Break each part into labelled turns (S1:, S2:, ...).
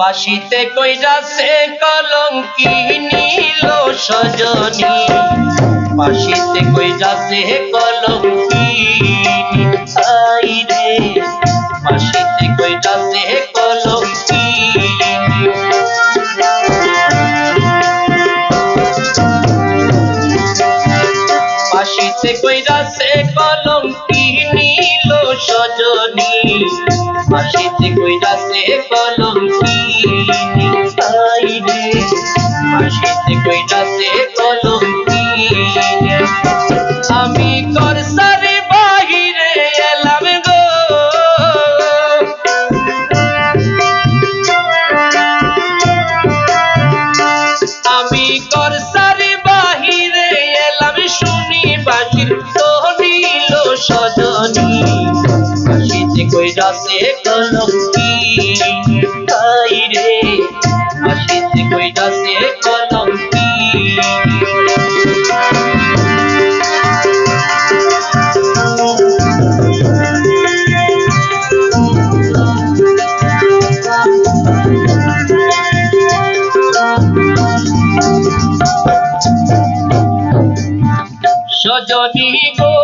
S1: বাসিতে কইরাছে কলঙ্কি নীল সজনী। বাসিতে কইরাছে কলঙ্কি বাসিতে কইরাছে কলঙ্কি নীল সজনী। বাসিতে কইরাছে কলঙ্কি তাই রে বাসিতে কইরাছে কলঙ্কি কইরাছে কলঙ্কি। আই রে বাসিতে কইরাছে কলঙ্কি। সজনী গো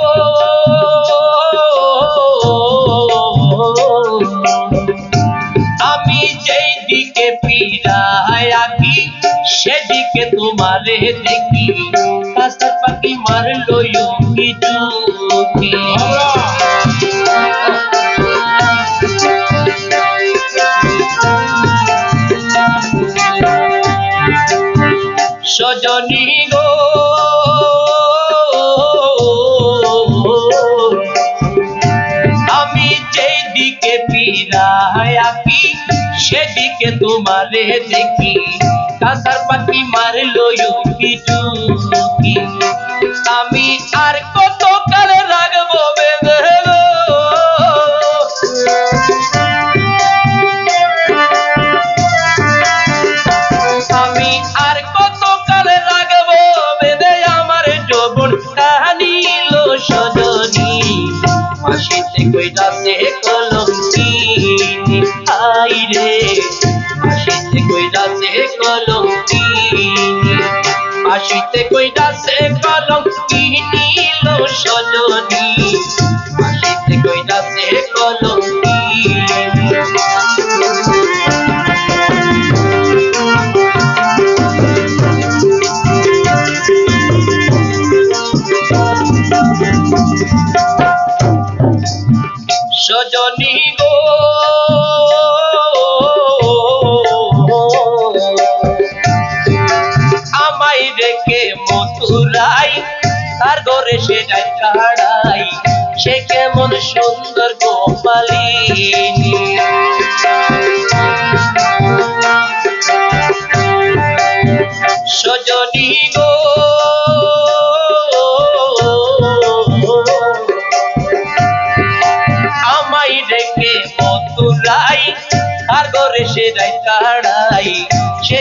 S1: তোমারে দেখি কাঁচা পাখি মারলো ইউকি চুকি সজনী গো, আমি যেই দিকে পিড়ায় আঁকি, সেদিকে তোমারে দেখি। কাঁসার পাখি মারলো ইউকি টুকি আমি আর কত কাল রাখব বেঁধে আমি আর কত কাল রাখব বেঁধে আমার যৌবন কাহানি লো সজনী। মাসিতে কইরাছে কলঙ্কি আই রে মাসিতে কইরাছে কলঙ্কি মাসিতে কইরাছে কলঙ্কি নীল সজনী আসিতে কইরাছে কলঙ্কি রেখে মথুরাই, তার ঘরে সে যায় কাড়াই সে কেমন সুন্দর গোপালিনী। সজনী গো মথুরাই ঘরে সে যায় কাড়াই সে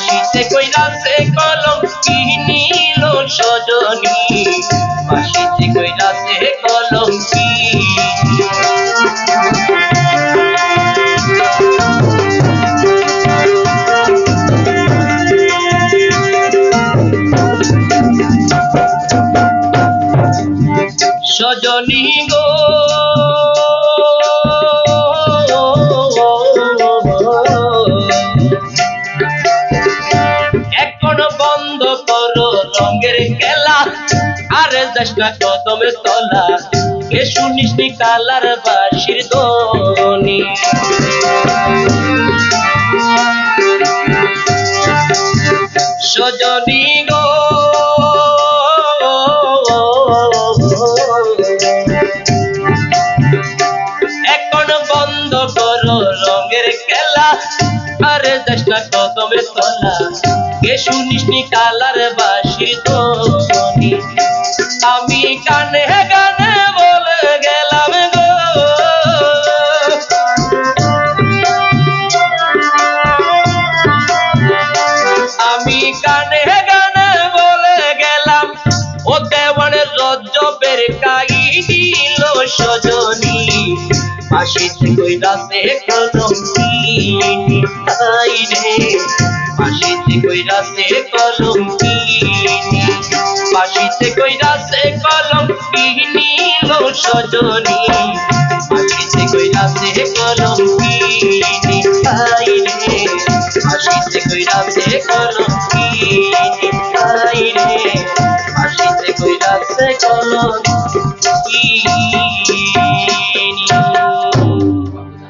S1: বাসিতে কইরাছে কলঙ্কি রঙের খেলা। আর যাস না কদমে তলা এ শুনিস নি কালার বাসির ধ্বনি। সজনী গো, এখন বন্ধ করো রঙের খেলা। আরে যাস না কদমে তলা কে শুনিস নি কালার বাসির ধ্বনি আমি গানে গানে বলে গেলাম গো। আমি গানে গানে বলে গেলাম, ও দেওয়ানের রজ্জবের কাহিল সজনী। মাসিতে কইরাতে কলঙ্কি আই রে মাসিতে কইরাছে কলম ফাঁসিতে কইরাছে কলম নীল সজনী। ফাঁসিতে কইরাছে কলম ফাঁসিতে কইরাছে কলম